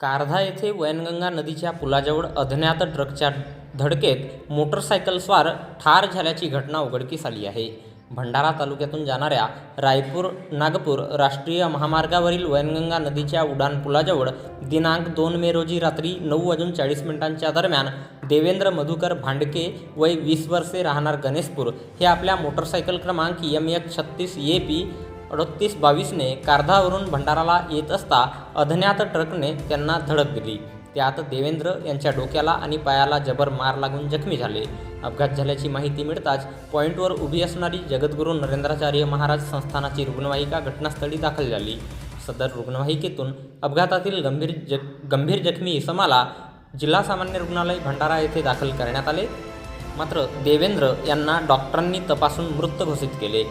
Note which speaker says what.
Speaker 1: कारधा येथे वैनगंगा नदीच्या पुलाजवळ अज्ञात ट्रकच्या धडकेत मोटरसायकलस्वार ठार झाल्याची घटना उघडकीस आली आहे. भंडारा तालुक्यातून जाणाऱ्या रायपूर नागपूर राष्ट्रीय महामार्गावरील वैनगंगा नदीच्या उड्डाणपुलाजवळ दिनांक दोन मे रोजी रात्री नऊ वाजून चाळीस मिनिटांच्या दरम्यान देवेंद्र मधुकर भांडके वय वीस वर्षे राहणार गणेशपूर हे आपल्या मोटरसायकल क्रमांक एम एक छत्तीस ए पी अडतीस बावीसने कारधावरून भंडाराला येत असता अज्ञात ट्रकने त्यांना धडक दिली. त्यात देवेंद्र यांच्या डोक्याला आणि पायाला जबर मार लागून जखमी झाले. अपघात झाल्याची माहिती मिळताच पॉईंटवर उभी असणारी जगद्गुरू नरेंद्राचार्य महाराज संस्थानाची रुग्णवाहिका घटनास्थळी दाखल झाली. सदर रुग्णवाहिकेतून अपघातातील गंभीर जग गंभीर जखमी इसमाला जिल्हा सामान्य रुग्णालय भंडारा येथे दाखल करण्यात आले. मात्र देवेंद्र यांना डॉक्टरांनी तपासून मृत घोषित केले.